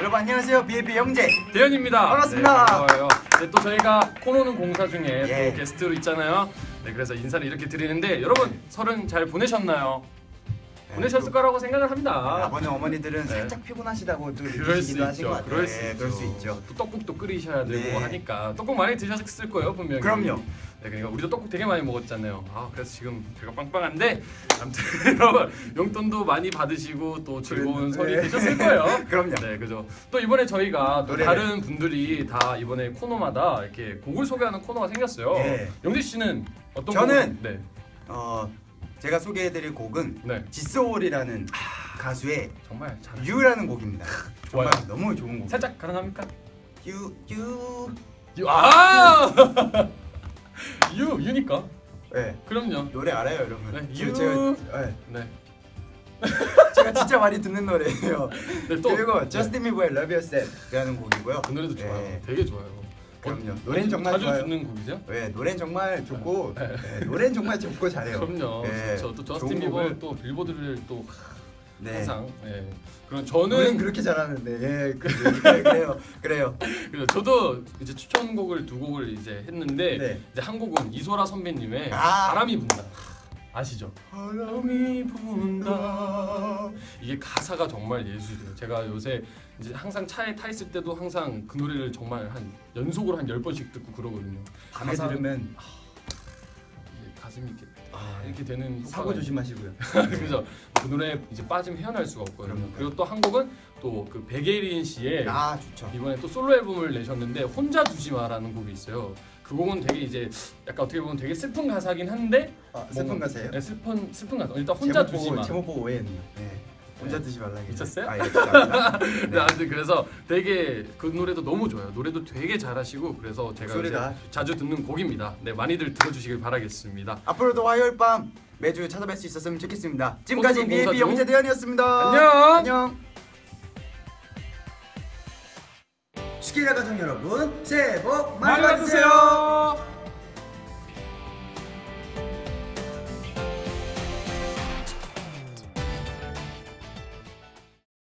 여러분 안녕하세요. BAP 영재. 대현입니다. 반갑습니다. 네, 반가워요. 네, 또 저희가 코노는 공사 중에 예. 또 게스트로 있잖아요. 네, 그래서 인사를 이렇게 드리는데 여러분 설은 잘 보내셨나요? 보내셨을 거라고 생각을 합니다. 아버님 어머니들은 네. 살짝 피곤하시다고 또 그럴 수 느끼기도 하신 것 있죠. 같아요. 그럴 수 네, 있죠. 그럴 수 있죠. 또 떡국도 끓이셔야 되고 네. 하니까 떡국 많이 드셨을 거예요 분명히. 그럼요. 네, 그러니까 우리도 떡국 되게 많이 먹었잖아요. 아 그래서 지금 배가 빵빵한데 아무튼 여러분 용돈도 많이 받으시고 또 즐거운. 설이 되셨을 거예요. 그럼요. 네, 그죠. 또 이번에 저희가 또. 다른 분들이 다 이번에 코너마다 이렇게 곡을 소개하는 코너가 생겼어요. 예. 영재 씨는 어떤 저는 곡을- 네, 어 제가 소개해드릴 곡은 네, 지소울이라는 가수의 정말 잘. 유라는 곡입니다. 좋아요. 정말 너무 좋은 곡. 살짝 가능합니까? 유 유. 유, 아, 유, 유니까. 네. 그럼요. 노래 알아요, 여러분. 네, 제- 유. 제가, 네. 네. 제가 진짜 많이 듣는 노래예요. 네, 또 그리고 네. 저스틴 비버의 Love Yourself라는 곡이고요. 그 노래도 좋아요. 네. 되게 좋아요. 그럼요. 어, 노래는 정말 자주 좋아요. 듣는 곡이죠? 네, 노래는 정말 좋고 네. 네, 노래는 정말 좋고 잘해요. 그럼요. 네, 저또 저스틴 비버 또 빌보드를 또 네. 항상 예. 그런 저는 그렇게 잘하는데 예 그, 래 그래요 그래요 그래서 저도 이제 추천곡을 두 곡을 이제 했는데 네. 이제 한 곡은 이소라 선배님의 아. 바람이 분다 아시죠? 바람이 분다 이게 가사가 정말 예술이에요. 제가 요새 이제 항상 차에 타 있을 때도 항상 그 노래를 정말 한 연속으로 한 열 번씩 듣고 그러거든요. 밤에 가사- 들으면 이게 가슴이 이렇게 아, 이렇게 되는 사고 조심하시고요 그래서 그 노래 이제 빠지면 헤어날 수가 없거든요. 그러니까요. 그리고 또 한 곡은 또 그 백예린 씨의 아 좋죠 이번에 또 솔로 앨범을 내셨는데 혼자 두지 마라는 곡이 있어요. 그 곡은 되게 이제 약간 어떻게 보면 되게 슬픈 가사긴 한데 아, 슬픈 뭔가- 가사예요 네, 슬픈 슬픈 가사. 일단 혼자 제목 두지 보고, 마. 제목 보고 오해했네요 네 혼자 네. 드지 말라 미쳤어요? 아, 예, 죄송합니다. 네. 네. 아무튼 그래서 되게 그 노래도 너무 좋아요. 노래도 되게 잘하시고 그래서 제가 목소리가 이제 자주 듣는 곡입니다. 네 많이들 들어주시길 바라겠습니다. 앞으로도 화요일 밤 매주 찾아뵐 수 있었으면 좋겠습니다 지금까지 BAB 중. 영재 대현이었습니다 안녕. 안녕 슈키라 가족 여러분 새해 복 많이 받으세요.